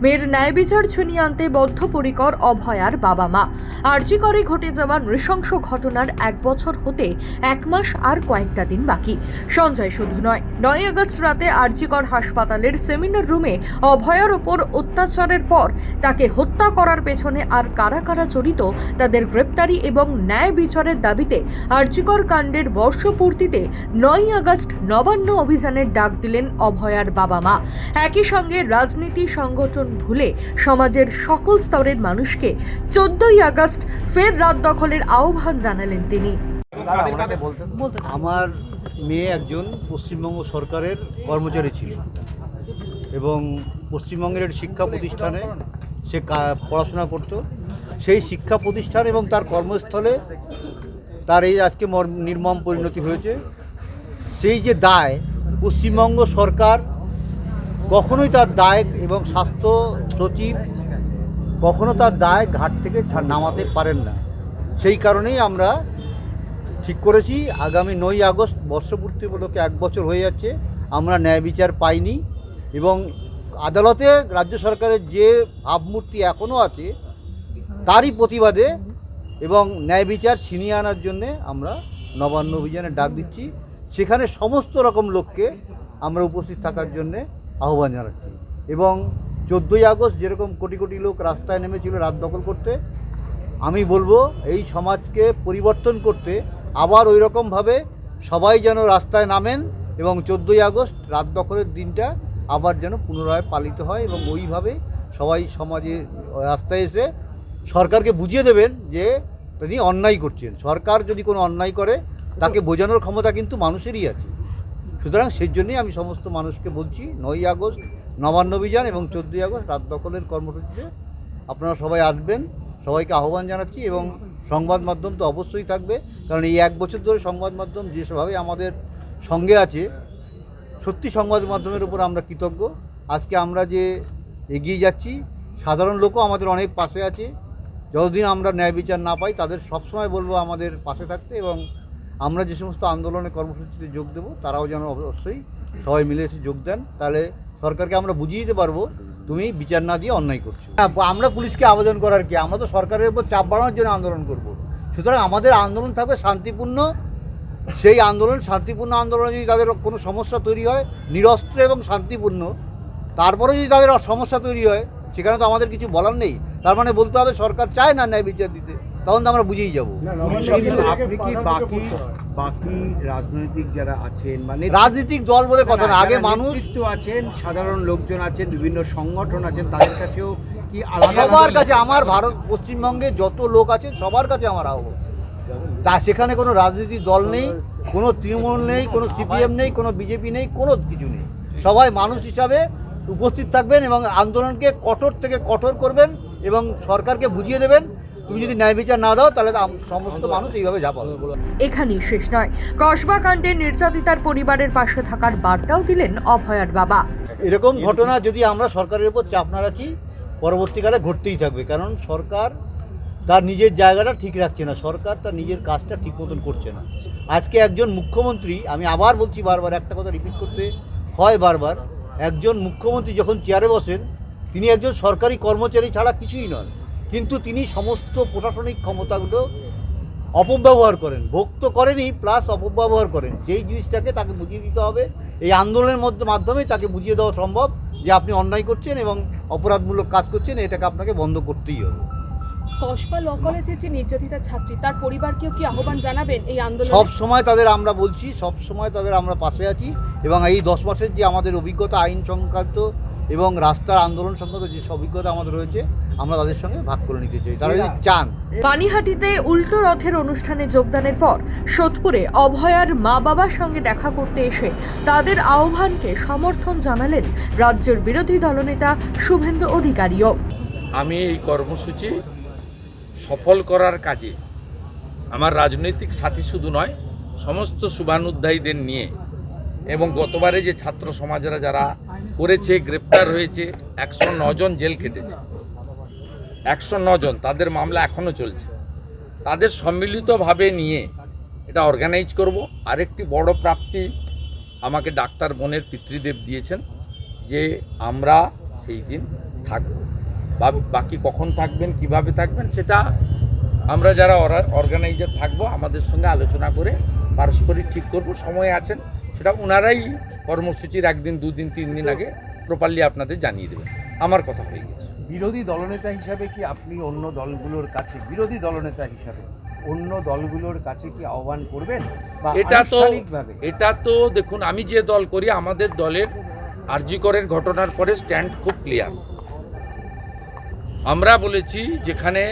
মেয়ের ন্যায় বিচার ছিনিয়ে আনতে বদ্ধপরিকর অভয়ার বাবা মা আর্জি করে ঘটে যাওয়া নৃশংস ঘটনার এক বছর হতে এক মাস আর কয়েকটা দিন বাকি। সঞ্জয় শুধু নয় নয় আগস্ট রাতে আরজিকর হাসপাতালের সেমিনার রুমে অভয়ার ওপর অত্যাচারের পর তাকে হত্যা করার পেছনে আর কারা কারা জড়িত তাদের গ্রেপ্তারি এবং ন্যায় বিচারের দাবিতে আরজিকর কাণ্ডের বর্ষপূর্তিতে নয় আগস্ট নবান্ন অভিযানের ডাক দিলেন অভয়ার বাবা মা একই সঙ্গে রাজনীতি, সংগঠন ভুলে সমাজের সকল স্তরের মানুষকে চোদ্দই আগস্ট ফের রাত দখলের আহ্বান জানালেন তিনি। আমার মেয়ে একজন পশ্চিমবঙ্গ সরকারের কর্মচারী ছিল এবং পশ্চিমবঙ্গের শিক্ষা প্রতিষ্ঠানে সে পড়াশোনা করত। সেই শিক্ষা প্রতিষ্ঠান এবং তার কর্মস্থলে তার এই আজকে নির্মম পরিণতি হয়েছে। সেই যে দায় পশ্চিমবঙ্গ সরকার কখনোই তার দায় এবং স্বাস্থ্য সচিব কখনো তার দায় ঘাট থেকে নামাতে পারেন না। সেই কারণেই আমরা ঠিক করেছি, আগামী নয় আগস্ট বর্ষপূর্তি উপলক্ষে এক বছর হয়ে যাচ্ছে, আমরা ন্যায় বিচার পাইনি এবং আদালতে রাজ্য সরকারের যে ভাবমূর্তি এখনও আছে, তারই প্রতিবাদে এবং ন্যায় বিচার ছিনিয়ে আনার জন্যে আমরা নবান্ন অভিযানে ডাক দিচ্ছি। সেখানে সমস্ত রকম লোককে আমরা উপস্থিত থাকার জন্যে আহ্বান জানাচ্ছি। এবং চোদ্দোই আগস্ট যেরকম কোটি কোটি লোক রাস্তায় নেমেছিল রাত দখল করতে, আমি বলব এই সমাজকে পরিবর্তন করতে আবার ওই রকমভাবে সবাই যেন রাস্তায় নামেন এবং চোদ্দোই আগস্ট রাত দখলের দিনটা আবার যেন পুনরায় পালিত হয় এবং ওইভাবে সবাই সমাজে রাস্তায় এসে সরকারকে বুঝিয়ে দেবেন যে তিনি অন্যায় করছেন। সরকার যদি কোনো অন্যায় করে, তাকে বোঝানোর ক্ষমতা কিন্তু মানুষেরই আছে। সুতরাং সেই জন্যই আমি সমস্ত মানুষকে বলছি, নয়ই আগস্ট, নবান্ন অভিযান এবং চোদ্দোই আগস্ট রাত দখলের কর্মসূচিতে আপনারা সবাই আসবেন, সবাইকে আহ্বান জানাচ্ছি এবং সংবাদ মাধ্যম তো অবশ্যই থাকবে, কারণ এই এক বছর ধরে সংবাদ মাধ্যম যেভাবে আমাদের সঙ্গে আছে, সত্যি সংবাদ মাধ্যমের উপর আমরা কৃতজ্ঞ। আজকে আমরা যে এগিয়ে যাচ্ছি, সাধারণ লোকও আমাদের অনেক পাশে আছে, যতদিন আমরা ন্যায় বিচার না পাই, তাদের সবসময় বলব আমাদের পাশে থাকতে এবং আমরা যে সমস্ত আন্দোলনে কর্মসূচিতে যোগ দেবো তারাও যেন অবশ্যই সবাই মিলে এসে যোগ দেন। তাহলে সরকারকে আমরা বুঝিয়ে দিতে পারব তুমি বিচার না দিয়ে অন্যায় করছ। হ্যাঁ, আমরা পুলিশকে আবেদন করার কি? আমরা তো সরকারের উপর চাপ বাড়ানোর জন্য আন্দোলন করব। সুতরাং আমাদের আন্দোলন থাকবে শান্তিপূর্ণ। সেই আন্দোলন শান্তিপূর্ণ আন্দোলনে যদি তাদের কোনো সমস্যা তৈরি হয় নিরস্ত্র এবং শান্তিপূর্ণ তারপরে যদি তাদের সমস্যা তৈরি হয় সেখানে তো আমাদের কিছু বলার নেই। তার মানে বলতে হবে সরকার চায় না ন্যায় বিচার দিতে। তখন তো আমরা বুঝেই যাব। আপনি কি বাকি বাকি রাজনৈতিক যারা আছেন মানে রাজনৈতিক দল বলে কথা না আগে মানুষ আছেন সাধারণ লোকজন আছেন বিভিন্ন সংগঠন আছেন তাদের কাছেও কি আলাদা সবার কাছে আমার ভারত পশ্চিমবঙ্গে যত লোক আছে সবার কাছে আমার আহ্বান। তা সেখানে কোনো রাজনৈতিক দল নেই কোনো তৃণমূল নেই কোনো সিপিএম নেই কোনো বিজেপি নেই কোনো কিছু নেই। সবাই মানুষ হিসাবে উপস্থিত থাকবেন এবং আন্দোলনকে কঠোর থেকে কঠোর করবেন এবং সরকারকে বুঝিয়ে দেবেন। তুমি যদি ন্যায় বিচার না দাও তাহলে সমস্ত মানুষ এইভাবে ঝাঁপাবে এখানেই শেষ নয়। কসবা কাণ্ডে নির্যাতিতার পরিবারের পাশে থাকার বার্তাও দিলেন অভয়ার বাবা। এরকম ঘটনা যদি আমরা সরকারের উপর চাপ না রাখি পরবর্তীকালে ঘটতেই থাকবে। কারণ সরকার তার নিজের জায়গাটা ঠিক রাখছে না। সরকার তার নিজের কাজটা ঠিক মতন করছে না। আজকে একজন মুখ্যমন্ত্রী আমি আবার বলছি বারবার একটা কথা রিপিট করতে হয় বারবার একজন মুখ্যমন্ত্রী যখন চেয়ারে বসেন তিনি একজন সরকারি কর্মচারী ছাড়া কিছুই নন। কিন্তু তিনি সমস্ত প্রশাসনিক ক্ষমতাগুলো অপব্যবহার করেন। ভোগ তো করেনই প্লাস অপব্যবহার করেন। সেই জিনিসটাকে তাকে বুঝিয়ে দিতে হবে এই আন্দোলনের মধ্যে মাধ্যমে তাকে বুঝিয়ে দেওয়া সম্ভব যে আপনি অন্যায় করছেন এবং অপরাধমূলক কাজ করছেন এটাকে আপনাকে বন্ধ করতেই হবে। কসবা ল কলেজের যে নির্যাতিতা ছাত্রী তার পরিবারকেও কি আহ্বান জানাবেন এই আন্দোলনে সব সময় তাদের আমরা বলছি সব সময় তাদের আমরা পাশে আছি এবং এই দশ মাসের যে আমাদের অভিজ্ঞতা আইন সংক্রান্ত এবং রাস্তার আন্দোলন সংক্রান্ত যে অভিজ্ঞতা আমাদের রয়েছে আমরা তাদের সঙ্গে ভাগ করে নিতে চাই। তারা যদি চান। পানিহাটিতে উল্টো রথের অনুষ্ঠানে যোগদানের পর সোদপুরে অভয়ার মা বাবার সঙ্গে দেখা করতে এসে তাদের আহ্বানকে সমর্থন জানালেন রাজ্যের বিরোধী দলনেতা শুভেন্দু অধিকারীও। আমি এই কর্মসূচি সফল করার কাজে আমার রাজনৈতিক সাথী শুধু নয় সমস্ত শুভানুধ্যায়ীদের নিয়ে এবং গতবারে যে ছাত্র সমাজরা যারা করেছে গ্রেপ্তার হয়েছে একশো জন জেল কেটেছে একশো জন তাদের মামলা এখনও চলছে। তাদের সম্মিলিতভাবে নিয়ে এটা অর্গানাইজ করব। আরেকটি বড় প্রাপ্তি আমাকে ডাক্তার বোনের পিতৃদেব দিয়েছেন যে আমরা সেই দিন থাকব। বা বাকি কখন থাকবেন, কীভাবে থাকবেন, সেটা আমরা যারা অর্গানাইজার থাকব, আমাদের সঙ্গে আলোচনা করে পারস্পরিক ঠিক করব। সময় আছেন, সেটা ওনারাই কর্মসূচির একদিন, দুদিন, তিন দিন আগে প্রপারলি আপনাদের জানিয়ে দেবেন। আমার কথা হয়ে গেছে। বিরোধী দলনেতা হিসাবে কি আপনি অন্য দলগুলোর কাছে বিরোধী দলনেতা হিসাবে অন্য দলগুলোর কাছে কি আহ্বান করবেন? এটা তো এটা তো দেখুন আমি যে দল করি আমাদের দলের আরজিকরের ঘটনার পরে স্ট্যান্ড খুব ক্লিয়ার। আমরা বলেছি যেখানে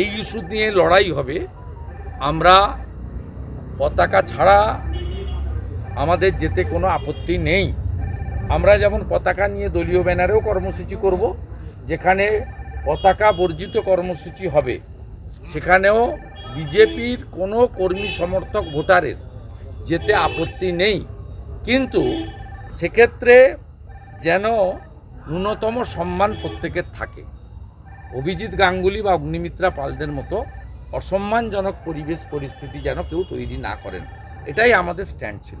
এই ইস্যু নিয়ে লড়াই হবে আমরা পতাকা ছাড়া আমাদের যেতে কোনো আপত্তি নেই। আমরা যেমন পতাকা নিয়ে দলীয় ব্যানারেও কর্মসূচি করব যেখানে পতাকা বর্জিত কর্মসূচি হবে, সেখানেও বিজেপির কোনো কর্মী সমর্থক ভোটারের যেতে আপত্তি নেই। কিন্তু সেক্ষেত্রে যেন ন্যূনতম সম্মান প্রত্যেকের থাকে। অভিজিৎ গাঙ্গুলি বা অগ্নিমিত্রা পালদের মতো অসম্মানজনক পরিবেশ পরিস্থিতি যেন কেউ তৈরি না করেন। এটাই আমাদের স্ট্যান্ড ছিল।